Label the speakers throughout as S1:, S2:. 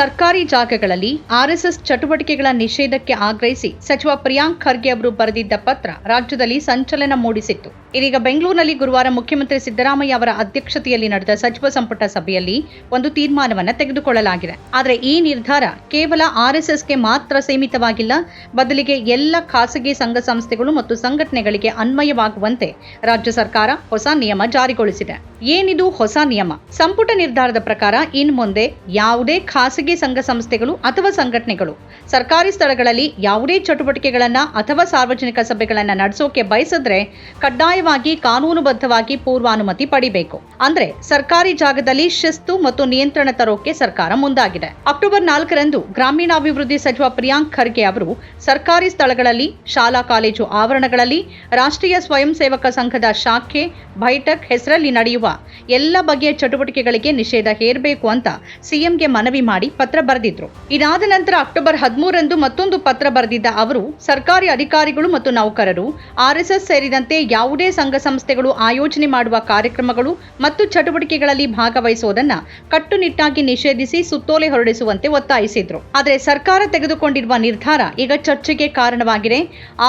S1: ಸರ್ಕಾರಿ ಜಾಗಗಳಲ್ಲಿ ಆರ್ಎಸ್ಎಸ್ ಚಟುವಟಿಕೆಗಳ ನಿಷೇಧಕ್ಕೆ ಆಗ್ರಹಿಸಿ ಸಚಿವ ಪ್ರಿಯಾಂಕ್ ಖರ್ಗೆ ಅವರು ಬರೆದಿದ್ದ ಪತ್ರ ರಾಜ್ಯದಲ್ಲಿ ಸಂಚಲನ ಮೂಡಿಸಿತ್ತು. ಇದೀಗ ಬೆಂಗಳೂರಿನಲ್ಲಿ ಗುರುವಾರ ಮುಖ್ಯಮಂತ್ರಿ ಸಿದ್ದರಾಮಯ್ಯ ಅವರ ಅಧ್ಯಕ್ಷತೆಯಲ್ಲಿ ನಡೆದ ಸಚಿವ ಸಂಪುಟ ಸಭೆಯಲ್ಲಿ ಒಂದು ತೀರ್ಮಾನವನ್ನು ತೆಗೆದುಕೊಳ್ಳಲಾಗಿದೆ. ಆದರೆ ಈ ನಿರ್ಧಾರ ಕೇವಲ ಆರ್ಎಸ್ಎಸ್ಗೆ ಮಾತ್ರ ಸೀಮಿತವಾಗಿಲ್ಲ, ಬದಲಿಗೆ ಎಲ್ಲ ಖಾಸಗಿ ಸಂಘ ಸಂಸ್ಥೆಗಳು ಮತ್ತು ಸಂಘಟನೆಗಳಿಗೆ ಅನ್ವಯವಾಗುವಂತೆ ರಾಜ್ಯ ಸರ್ಕಾರ ಹೊಸ ನಿಯಮ ಜಾರಿಗೊಳಿಸಿದೆ. ಏನಿದು ಹೊಸ ನಿಯಮ? ಸಂಪುಟ ನಿರ್ಧಾರದ ಪ್ರಕಾರ ಇನ್ ಮುಂದೆ ಯಾವುದೇ ಖಾಸಗಿ ಸಂಘ ಸಂಸ್ಥೆಗಳು ಅಥವಾ ಸಂಘಟನೆಗಳು. ಸರ್ಕಾರಿ ಸ್ಥಳಗಳಲ್ಲಿ ಯಾವುದೇ ಚಟುವಟಿಕೆಗಳನ್ನ ಅಥವಾ ಸಾರ್ವಜನಿಕ ಸಭೆಗಳನ್ನ ನಡೆಸೋಕೆ ಬಯಸಿದ್ರೆ ಕಡ್ಡಾಯವಾಗಿ ಕಾನೂನುಬದ್ಧವಾಗಿ ಪೂರ್ವಾನುಮತಿ ಪಡಿಬೇಕು. ಅಂದ್ರೆ ಸರ್ಕಾರಿ ಜಾಗದಲ್ಲಿ ಶಿಸ್ತು ಮತ್ತು ನಿಯಂತ್ರಣ ತರೋಕೆ ಸರ್ಕಾರ ಮುಂದಾಗಿದೆ. ಅಕ್ಟೋಬರ್ ನಾಲ್ಕರಂದು ಗ್ರಾಮೀಣಾಭಿವೃದ್ಧಿ ಸಚಿವ ಪ್ರಿಯಾಂಕ್ ಖರ್ಗೆ ಅವರು ಸರ್ಕಾರಿ ಸ್ಥಳಗಳಲ್ಲಿ, ಶಾಲಾ ಕಾಲೇಜು ಆವರಣಗಳಲ್ಲಿ, ರಾಷ್ಟ್ರೀಯ ಸ್ವಯಂ ಸೇವಕ ಸಂಘದ ಶಾಖೆ, ಬೈಠಕ್ ಹೆಸರಲ್ಲಿ ನಡೆಯುವ ಎಲ್ಲ ಬಗೆಯ ಚಟುವಟಿಕೆಗಳಿಗೆ ನಿಷೇಧ ಹೇರಬೇಕು ಅಂತ ಸಿಎಂಗೆ ಮನವಿ ಮಾಡಿ ಪತ್ರ ಬರೆದಿದ್ರು. ಇದಾದ ನಂತರ ಅಕ್ಟೋಬರ್ ಹದಿಮೂರಂದು ಮತ್ತೊಂದು ಪತ್ರ ಬರೆದಿದ್ದ ಅವರು, ಸರ್ಕಾರಿ ಅಧಿಕಾರಿಗಳು ಮತ್ತು ನೌಕರರು ಆರ್ಎಸ್ಎಸ್ ಸೇರಿದಂತೆ ಯಾವುದೇ ಸಂಘ ಸಂಸ್ಥೆಗಳು ಆಯೋಜನೆ ಮಾಡುವ ಕಾರ್ಯಕ್ರಮಗಳು ಮತ್ತು ಚಟುವಟಿಕೆಗಳಲ್ಲಿ ಭಾಗವಹಿಸುವುದನ್ನು ಕಟ್ಟುನಿಟ್ಟಾಗಿ ನಿಷೇಧಿಸಿ ಸುತ್ತೋಲೆ ಹೊರಡಿಸುವಂತೆ ಒತ್ತಾಯಿಸಿದ್ರು. ಆದರೆ ಸರ್ಕಾರ ತೆಗೆದುಕೊಂಡಿರುವ ನಿರ್ಧಾರ ಈಗ ಚರ್ಚೆಗೆ ಕಾರಣವಾಗಿದೆ.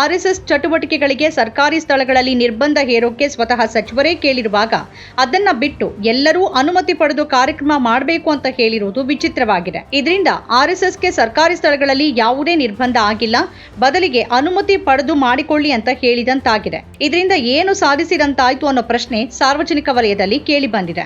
S1: ಆರ್ಎಸ್ಎಸ್ ಚಟುವಟಿಕೆಗಳಿಗೆ ಸರ್ಕಾರಿ ಸ್ಥಳಗಳಲ್ಲಿ ನಿರ್ಬಂಧ ಹೇರೋಕೆ ಸ್ವತಃ ಸಚಿವರೇ ಕೇಳಿರುವಾಗ ಅದನ್ನ ಬಿಟ್ಟು ಎಲ್ಲರೂ ಅನುಮತಿ ಪಡೆದು ಕಾರ್ಯಕ್ರಮ ಮಾಡಬೇಕು ಅಂತ ಹೇಳಿರುವುದು ವಿಚಿತ್ರವಾಗಿದೆ. ಇದರಿಂದ ಆರ್ಎಸ್ಎಸ್ಗೆ ಸರ್ಕಾರಿ ಸ್ಥಳಗಳಲ್ಲಿ ಯಾವುದೇ ನಿರ್ಬಂಧ ಆಗಿಲ್ಲ. ಬದಲಿಗೆ ಅನುಮತಿ ಪಡೆದು ಮಾಡಿಕೊಳ್ಳಿ ಅಂತ ಹೇಳಿದಂತಾಗಿದೆ. ಇದರಿಂದ ಏನು ಸಾಧಿಸಿದಂತಾಯ್ತು ಅನ್ನೋ ಪ್ರಶ್ನೆ ಸಾರ್ವಜನಿಕ ವಲಯದಲ್ಲಿ ಕೇಳಿ ಬಂದಿದೆ.